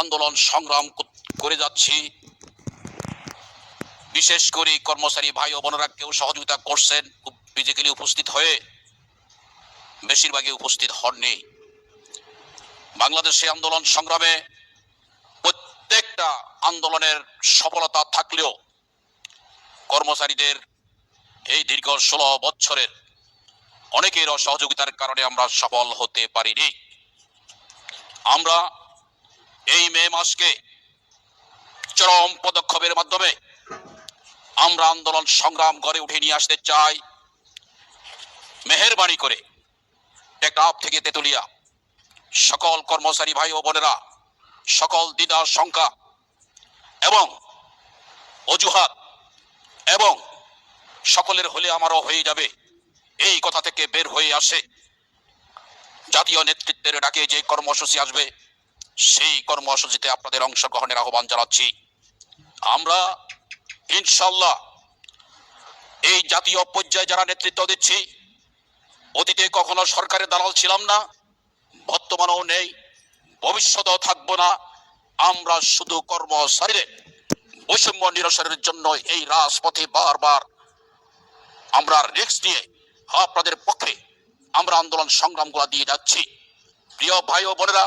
আন্দোলন সংগ্রাম করে যাচ্ছি। বিশেষ করে কর্মচারী ভাই ও বোনেরা কেউ সহযোগিতা করছেন ফিজিক্যালি উপস্থিত হয়ে বেশিরভাগই উপস্থিত হননি। বাংলাদেশে আন্দোলন সংগ্রামে প্রত্যেকটা আন্দোলনের সফলতা থাকলেও কর্মচারীদের এই দীর্ঘ ষোলো বছরের অনেকের অসহযোগিতার কারণে আমরা সফল হতে পারিনি। আমরা এই মে মাসকে চরম পদক্ষেপের মাধ্যমে আমরা আন্দোলন সংগ্রাম গড়ে উঠে নিয়ে আসতে চাই। মেহেরবানি করে টেকনাফ থেকে তেতুলিয়া। সকল কর্মচারী ভাই ও বোনেরা, সকল দ্বিধা শঙ্কা এবং অজুহাত এবং সকলের হলে আমারও হয়ে যাবে। এই কথা থেকে বের হয়ে আসে। জাতীয় নেতৃত্বের ডাকে যে কর্মসূচি আসবে সেই কর্মসূচিতে আপনাদের অংশগ্রহণের আহ্বান জানাচ্ছি। আমরা ইনশাল্লাহ এই জাতীয় পর্যায়ে যারা নেতৃত্ব দিচ্ছি, অতীতে কখনো সরকারের দালাল ছিলাম না, বর্তমানেও নেই, ভবিষ্যতেও থাকব না। আমরা শুধু কর্মচারীদের বৈষম্য নিরসনের জন্য এই রাজপথে বারবার আমরা রিক্স নিয়ে আপনাদের পক্ষে আমরা আন্দোলন সংগ্রামগুলো দিয়ে যাচ্ছি। প্রিয় ভাই ও বোনেরা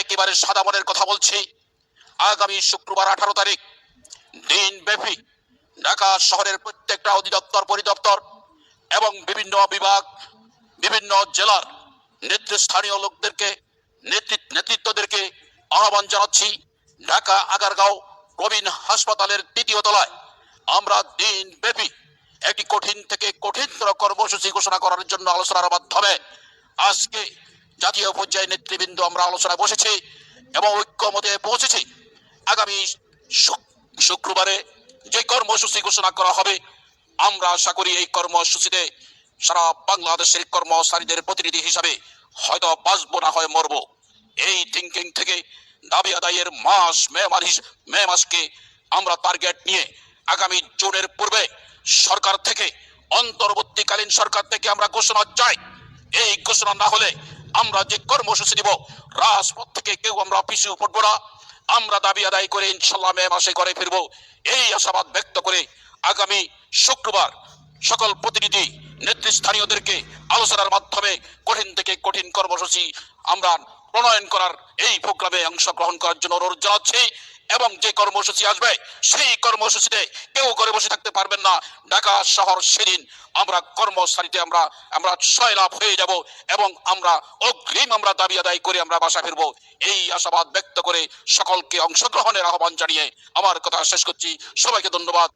একেবারে সাদা মনের কথা বলছি। আগামী শুক্রবার আঠারো তারিখ, দিন ব্যাপী ঢাকা শহরের প্রত্যেকটা অধিদপ্তর, পরিদপ্তর এবং বিভিন্ন বিভাগ, বিভিন্ন জেলার নেতৃস্থানীয় লোকদেরকে নেতৃত্ব নেতৃত্বদেরকে আহ্বান জানাচ্ছি ঢাকা আগারগাঁও প্রবীণ হাসপাতালের তৃতীয় তলায়। আমরা দিন ব্যাপী একটি কঠিন থেকে কঠিনতর কর্মসূচি ঘোষণা করার জন্য আলোচনার মাধ্যমে আজকে জাতীয় পর্যায়ে নেতৃবৃন্দ আমরা আলোচনায় বসেছি এবং ঐক্যমতে পৌঁছেছি। আগামী শুক- শুক্রবারে যে কর্মসূচি ঘোষণা করা হবে, আমরা আশা করি এই কর্মসূচিতে সারা বাংলাদেশের কর্মচারীদের প্রতিনিধি হিসাবে হয়তো বাঁচবো না হয় মরবো। এই থিঙ্কিং থেকে দাবি আদায়ের মাস, মে মাস মে মাসকে আমরা টার্গেট নিয়ে আগামী জুনের পূর্বে সরকার থেকে অন্তর্বর্তীকালীন সরকার থেকে আমরা ঘোষণা চাই। এই ঘোষণা না হলে আমরা যে কর্মসূচি দিব, রাজপথ থেকে কেউ আমরা পিছু পড়ব না। আমরা দাবি আদায় করে ইনশাল্লাহ মে মাসে ঘরে ফিরব। এই আশাবাদ ব্যক্ত করে আগামী শুক্রবার সকল প্রতিনিধি, নেতৃস্থানীয়দেরকে আলোচনার মাধ্যমে কঠিন থেকে কঠিন কর্মসূচি আমরা প্রণয়ন করার এই প্রোগ্রামে অংশগ্রহণ করার জন্য অনুরোধ জানাচ্ছি। এবং যে কর্মসূচি আসবে, সেই কর্মসূচিতে কেউ ঘরে বসে থাকতে পারবেন না। ঢাকা শহর সেদিন আমরা কর্মসারিতে আমরা আমরা সয়লাভ হয়ে যাব এবং আমরা অগ্রিম আমরা দাবি আদায় করে আমরা বাসা ফিরবো। এই আশাবাদ ব্যক্ত করে সকলকে অংশগ্রহণের আহ্বান জানিয়ে আমার কথা শেষ করছি। সবাইকে ধন্যবাদ।